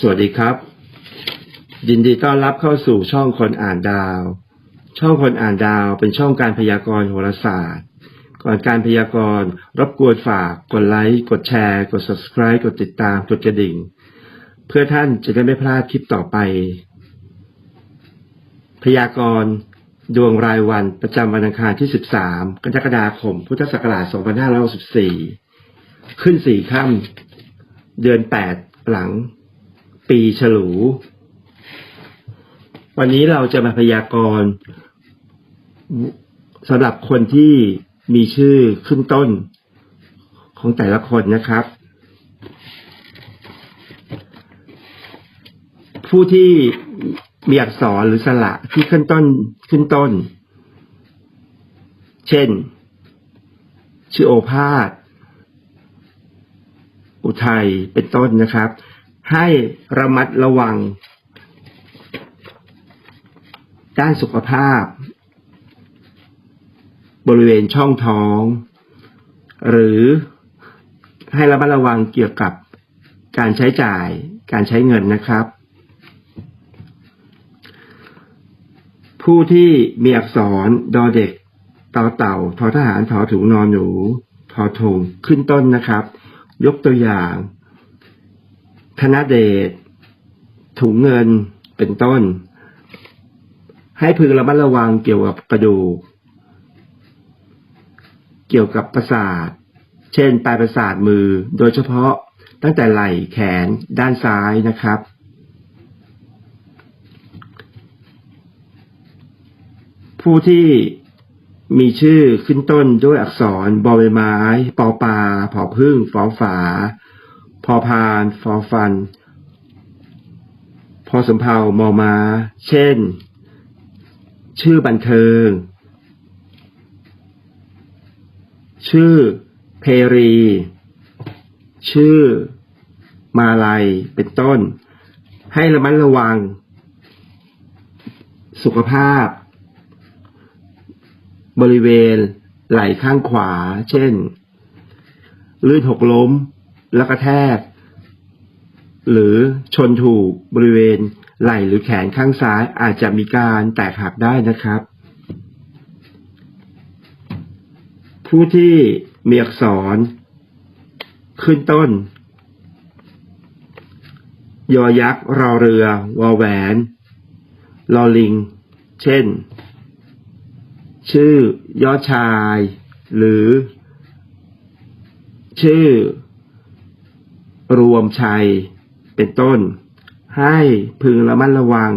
สวัสดีครับ ยินดีต้อนรับเข้าสู่ช่องคนอ่านดาว ช่องคนอ่านดาวเป็นช่องการพยากรณ์โหราศาสตร์ ก่อนการพยากรณ์รบกวนฝากกดไลค์กดแชร์ กด subscribe กดติดตามกดกระดิ่ง เพื่อท่านจะได้ไม่พลาดคลิปต่อไป พยากรณ์ดวงรายวันประจำวันอังคารที่ 13 กรกฎาคม พุทธศักราช 2564 ขึ้นสี่ค่ำเดือน 8 หลัง ปีฉลู วันนี้เราจะมาพยากรณ์สำหรับคนที่มีชื่อขึ้นต้นของแต่ละคนนะครับ ผู้ที่มีอักษรหรือสระที่ขึ้นต้นขึ้นต้น เช่น ชื่อโอภาสอุทัยเป็นต้นนะครับ ให้ระมัดระวัง ด้านสุขภาพ บริเวณช่องท้อง หรือให้ระมัดระวังเกี่ยวกับการใช้จ่ายการใช้เงินนะครับ ผู้ที่มีอักษรดอเด็กต่อเต่าทอทหารทอถุงนอนหนูทอทงขึ้นต้นนะครับ ยกตัวอย่าง ธนเดช ถุงเงินเป็นต้น ให้พึงระมัดระวังเกี่ยวกับกระดูก เกี่ยวกับประสาท เช่น ปลายประสาทมือ โดยเฉพาะตั้งแต่ไหล่แขนด้านซ้ายนะครับ ผู้ที่มีชื่อขึ้นต้นด้วยอักษรบอใบไม้ ปอปลาผอพึ่งฟอฝา พอพานฟอฟัน พอสมเพามอมา เช่น ชื่อบันเทิง ชื่อเพรี ชื่อมาลัยเป็นต้น ให้ระมัดระวัง สุขภาพ บริเวณไหล่ข้างขวา เช่น ลื่นหกล้ม แล้วกระแทก หรือชนถูกบริเวณไหล่หรือแขนข้างซ้ายอาจจะมีการแตกหักได้นะครับ ผู้ที่มีอักษร ขึ้นต้น ยอยักษ์ รอเรือ วอแหวน ลอลิง เช่น ชื่อยอดชาย หรือ ชื่อ รวมชัย เป็นต้น ให้พึงระมัดระวัง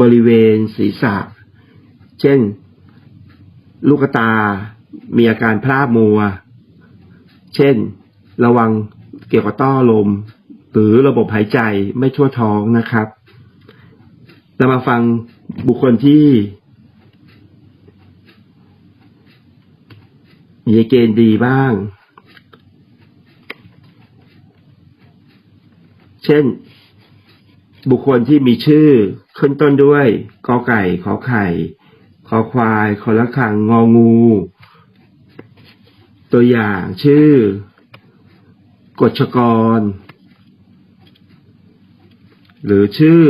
บริเวณศีรษะ เช่น ลูกตา มีอาการพร่ามัว เช่น ระวังเกี่ยวกับต้อลม หรือระบบหายใจไม่ทั่วท้องนะครับเรามาฟังบุคคลที่มีเกณฑ์ดีบ้าง เช่น บุคคลที่มีชื่อขึ้นต้นด้วยกอไก่ขอไข่ขอควายขอละคังงองู ตัวอย่างชื่อกฎชกร หรือชื่อ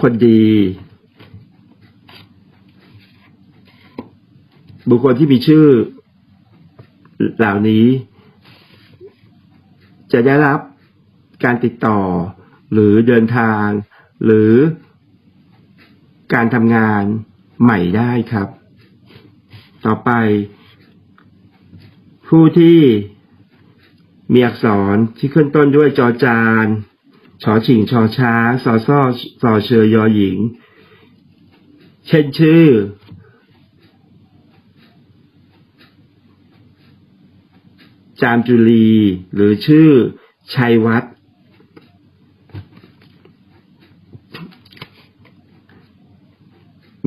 คนดี บุคคลที่มีชื่อเหล่านี้ จะได้รับการติดต่อ หรือเดินทาง หรือการทำงานใหม่ได้ครับ ต่อไป ผู้ที่มีอักษรที่ขึ้นต้นด้วยจอจานชอชิงชอช้างซอซ่อซอเชยยอหญิง เช่นชื่อ จามจุลี หรือชื่อชัยวัฒน์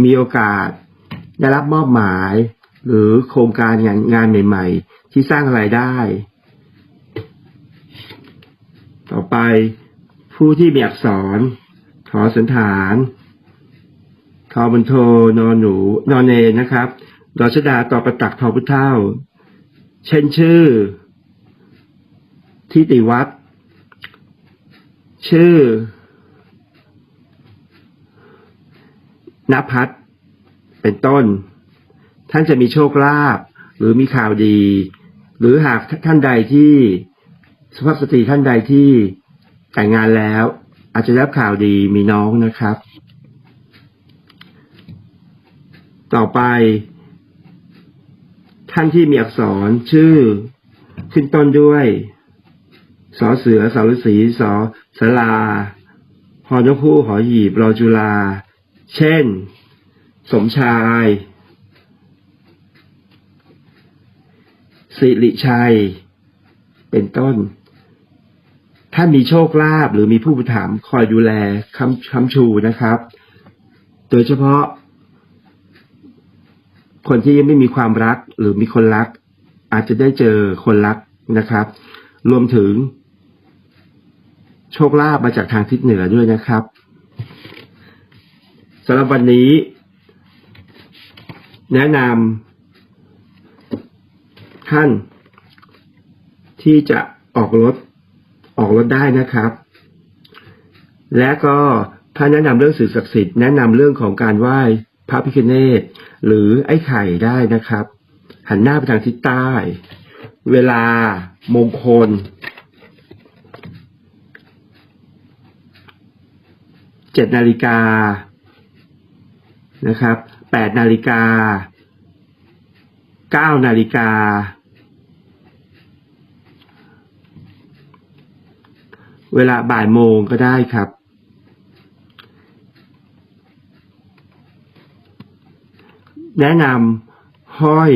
มีโอกาสได้รับมอบหมาย หรือโครงการงานงานใหม่ ๆ ที่สร้างรายได้ ต่อไปผู้ที่มีอักษรทอสันฐานทอบรรโทนอนหนู นอนเนนะครับดอชดาต่อประตักทอพุทธเท่า เช่นชื่อ ทิติวัฒน์ชื่อนภัทรเป็นต้น ท่านจะมีโชคลาภหรือมีข่าวดี หรือหากท่านใดที่สุภาพสตรีท่านใดที่แต่งงานแล้ว อาจจะรับข่าวดีมีน้องนะครับ ต่อไป ท่านที่มีอักษรชื่อขึ้นต้นด้วย สอเสือสอฤษีสอสลาหอนกคู่หอหีบรอจุลา เช่น สมชาย สิริชัย เป็นต้นถ้ามีโชคลาภหรือมีผู้อุปถัมคอยดูแลคำคำชูนะครับ โดยเฉพาะ คนที่ยังไม่มีความรักหรือมีคนรัก อาจจะได้เจอคนรักนะครับ รวมถึง โชคลาภมาจากทางทิศเหนือด้วยนะครับสำหรับวันนี้ แนะนำท่าน ที่จะออกรถออกรถได้นะครับ และก็ถ้าแนะนำเรื่องสื่อศักดิ์สิทธิ์แนะนำเรื่องของการไหว้พระพิฆเนศหรือไอ้ไข่ได้นะครับ หันหน้าไปทางทิศใต้ เวลามงคล เจ็ดนาฬิกานะครับแปดนาฬิกาเก้านาฬิกาเวลาบ่ายโมงก็ได้ครับ แนะนำห้อย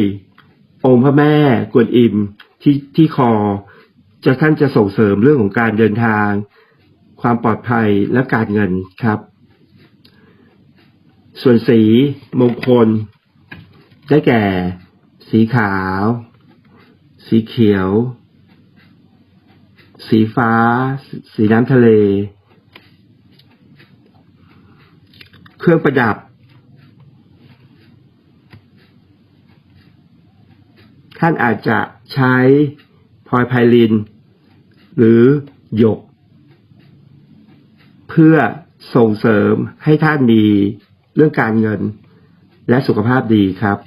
องค์พระแม่กวนอิมที่ที่คอ จะท่านจะส่งเสริมเรื่องของการเดินทาง ความปลอดภัยและการเงินครับ ส่วนสีมงคล ได้แก่ สีขาว สีเขียว สีฟ้า สีน้ำทะเล เครื่องประดับท่านอาจจะใช้พลอยไพลิน หรือหยก พื่อส่งเสริมให้ท่านมีเรื่องการเงินและสุขภาพดีครับ